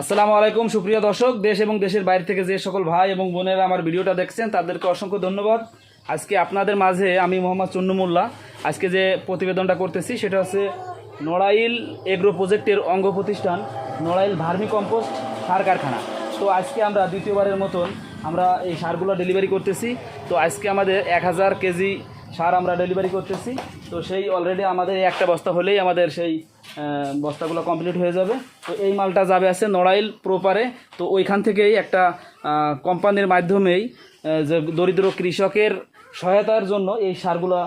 আসসালামু আলাইকুম, সুপ্রিয় দর্শক। দেশ এবং দেশের বাইরে থেকে যে সকল ভাই এবং বোনেরা আমার ভিডিওটা দেখছেন, তাদেরকে অসংখ্য ধন্যবাদ। আজকে আপনাদের মাঝে আমি মোহাম্মদ চন্নুমুল্লাহ আজকে যে প্রতিবেদনটা করতেছি, সেটা হচ্ছে নড়াইল এগ্রো প্রজেক্টের অঙ্গ প্রতিষ্ঠান, নড়াইল ভার্মি কম্পোস্ট সার কারখানা। তো আজকে আমরা দ্বিতীয়বারের মতন আমরা এই সারগুলো ডেলিভারি করতেছি। তো আজকে আমাদের এক হাজার কেজি সার আমরা ডেলিভারি করতেছি। তো সেই অলরেডি আমাদের এই একটা বস্তা হলেই আমাদের সেই বস্তাগুলো কমপ্লিট হয়ে যাবে। তো এই মালটা যাবে আছে নড়াইল প্রপারে তো ওইখান থেকেই একটা কোম্পানির মাধ্যমেই যে দরিদ্র কৃষকের সহায়তার জন্য এই সারগুলো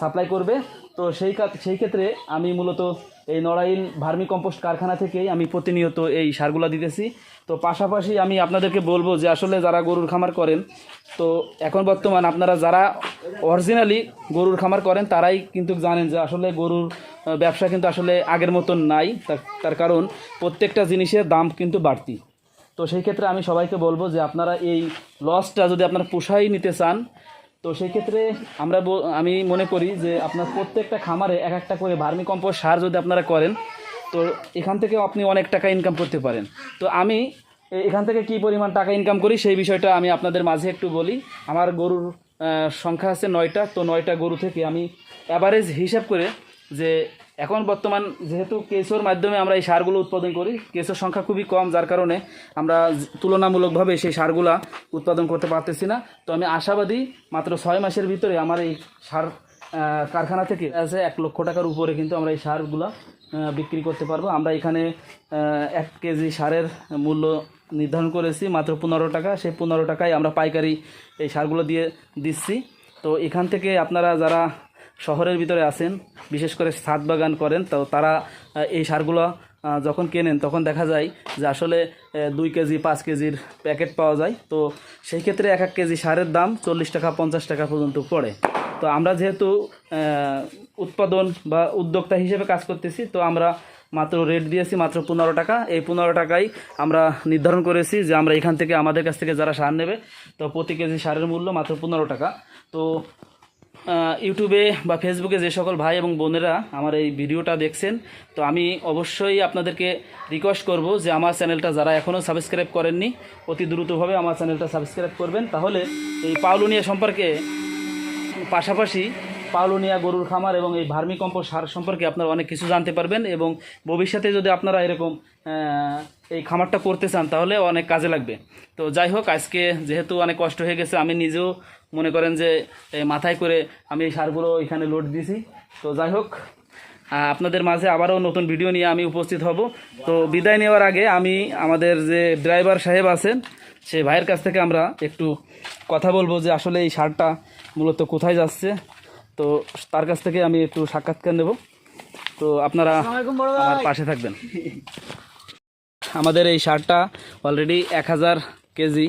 সাপ্লাই করবে। তো সেই সেই ক্ষেত্রে আমি মূলত এই নড়াইল ভার্মি কম্পোস্ট কারখানা থেকেই আমি প্রতিনিয়ত এই সারগুলো দিতেছি। তো পাশাপাশি আমি আপনাদেরকে বলব যে আসলে যারা গরুর খামার করেন, তো এখন বর্তমান আপনারা যারা অরিজিনালি গরুর খামার করেন, তারাই কিন্তু জানেন যে আসলে গরুর ব্যবসা কিন্তু আসলে আগের মতন নাই। তার- তার কারণ প্রত্যেকটা জিনিসের দাম কিন্তু বাড়তি। তো সেই ক্ষেত্রে আমি সবাইকে বলব যে আপনারা এই লসটা যদি আপনারা পোষাই নিতে চান তো সেই ক্ষেত্রে আমরা আমি মনে করি যে আপনার প্রত্যেকটা খামারে এক একটা করে ভার্মি কম্পোস্ট সার যদি আপনারা করেন, তো এখান থেকে আপনি অনেক টাকা ইনকাম করতে পারেন। তো আমি এখান থেকে কি পরিমাণ টাকা ইনকাম করি সেই বিষয়টা আমি আপনাদের মাঝে একটু বলি। আমার গরুর সংখ্যা আছে নয়টা, তো নয়টা গরু থেকে আমি অ্যাভারেজ হিসাব করে যে এখন বর্তমান যেহেতু কেঁচোর মাধ্যমে আমরা এই সারগুলো উৎপাদন করি, কেঁচোর সংখ্যা খুবই কম, যার কারণে আমরা তুলনামূলকভাবে সেই সারগুলা উৎপাদন করতে পারতেছি না। তো আমি আশাবাদী মাত্র ছয় মাসের ভিতরে আমার এই সার কারখানা থেকে আছে এক লক্ষ টাকার উপরে কিন্তু আমরা এই সারগুলা বিক্রি করতে পারব। আমরা এখানে এক কেজি সারের মূল্য নির্ধারণ করেছি, মাত্র পনেরো টাকা। সেই পনেরো টাকায় আমরা পাইকারি এই সারগুলো দিয়ে দিচ্ছি। তো এখান থেকে আপনারা যারা শহরের ভিতরে আছেন, বিশেষ করে ছাদ বাগান করেন, তো তারা এই সারগুলো যখন কেনেন, তখন দেখা যায় যে আসলে দুই কেজি, পাঁচ কেজির প্যাকেট পাওয়া যায়। তো সেই ক্ষেত্রে এক এক কেজি সারের দাম চল্লিশ টাকা, পঞ্চাশ টাকা পর্যন্ত পড়ে। তো আমরা যেহেতু উৎপাদন বা উদ্যোক্তা হিসেবে কাজ করতেছি, তো আমরা মাত্র রেট দিয়েছি মাত্র পনেরো টাকা। এই পনেরো টাকাই আমরা নির্ধারণ করেছি যে আমরা এখান থেকে আমাদের কাছ থেকে যারা সার নেবে, তো প্রতি কেজি সারের মূল্য মাত্র পনেরো টাকা। তো ইউটিউবে বা ফেসবুকে যে সকল ভাই এবং বোনেরা আমার এই ভিডিওটা দেখছেন, তো আমি অবশ্যই আপনাদেরকে রিকোয়েস্ট করব যে আমার চ্যানেলটা যারা এখনও সাবস্ক্রাইব করেননি, অতি দ্রুতভাবে আমার চ্যানেলটা সাবস্ক্রাইব করবেন। তাহলে এই পাউলুনিয়া সম্পর্কে পাশাপাশি পাউলুনিয়া গরুর খামার এবং এই ভার্মি কম্পোস্ট সার সম্পর্কে আপনারা অনেক কিছু জানতে পারবেন এবং ভবিষ্যতে যদি আপনারা এরকম এই খামারটা করতে চান তাহলে অনেক কাজে লাগবে। তো যাই হোক আজকে যেহেতু অনেক কষ্ট হয়ে গেছে আমি নিজেও মনে করেন যে মাথায় করে আমি এই সারগুলো এখানে লোড দিয়েছি। তো যাই হোক আপনাদের মাঝে আবারও নতুন ভিডিও নিয়ে আমি উপস্থিত হব। তো বিদায় নেওয়ার আগে আমি আমাদের যে ড্রাইভার সাহেব আছেন সে ভাইয়ের কাছ থেকে আমরা একটু কথা বলব যে আসলে এই সারটা মূলত কোথায় যাচ্ছে। তো তার কাছ থেকে আমি একটু সাক্ষাৎকার নেব। তো আপনারা আমার পাশে থাকবেন। আমাদের এই সারটা অলরেডি এক হাজার কেজি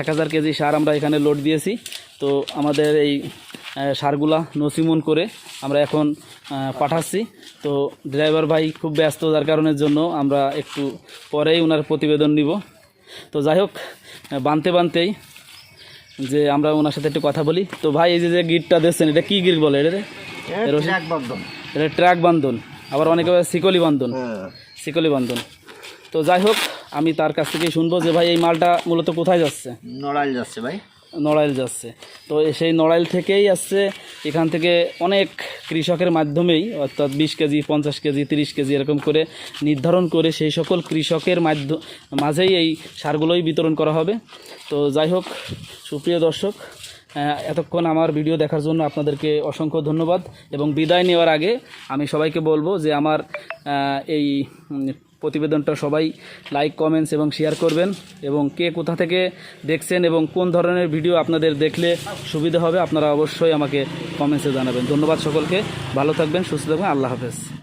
এক হাজার কেজি সার আমরা এখানে লোড দিয়েছি। তো আমাদের এই সারগুলা নসিমন করে আমরা এখন পাঠাচ্ছি। তো ড্রাইভার ভাই খুব ব্যস্ত যার কারণের জন্য আমরা একটু পরেই ওনার প্রতিবেদন নিব। তো যাই হোক বানতে বানতেই যে আমরা ওনার সাথে একটু কথা বলি। তো ভাই এই যে গিটটা দিচ্ছেন এটা কি গিট বলে? এটা এটা ট্র্যাক বান্ধন। আবার অনেকে শিকলি বান্ধন। শিকলি বান্ধন। তো যাই হোক আমি তার কাছ থেকে শুনব যে ভাই এই মালটা মূলত কোথায় যাচ্ছে। নড়াইল যাচ্ছে ভাই। নড়াইল যাচ্ছে। তো সেই নড়াইল থেকেই আসছে এখান থেকে অনেক কৃষকের মাধ্যমেই অর্থাৎ বিশ কেজি পঞ্চাশ কেজি তিরিশ কেজি এরকম করে নির্ধারণ করে সেই সকল কৃষকের মাধ্য মাঝেই এই সারগুলোই বিতরণ করা হবে। তো যাই হোক সুপ্রিয় দর্শক এতক্ষণ আমার ভিডিও দেখার জন্য আপনাদেরকে অসংখ্য ধন্যবাদ এবং বিদায় নেওয়ার আগে আমি সবাইকে বলব যে আমার এই প্রতিবেদনটা সবাই লাইক কমেন্টস এবং শেয়ার করবেন এবং কে কোথা থেকে দেখছেন এবং কোন ধরনের ভিডিও আপনাদের দেখলে সুবিধা হবে আপনারা অবশ্যই আমাকে কমেন্টসে জানাবেন। ধন্যবাদ সকলকে। ভালো থাকবেন, সুস্থ থাকবেন। আল্লাহ হাফেজ।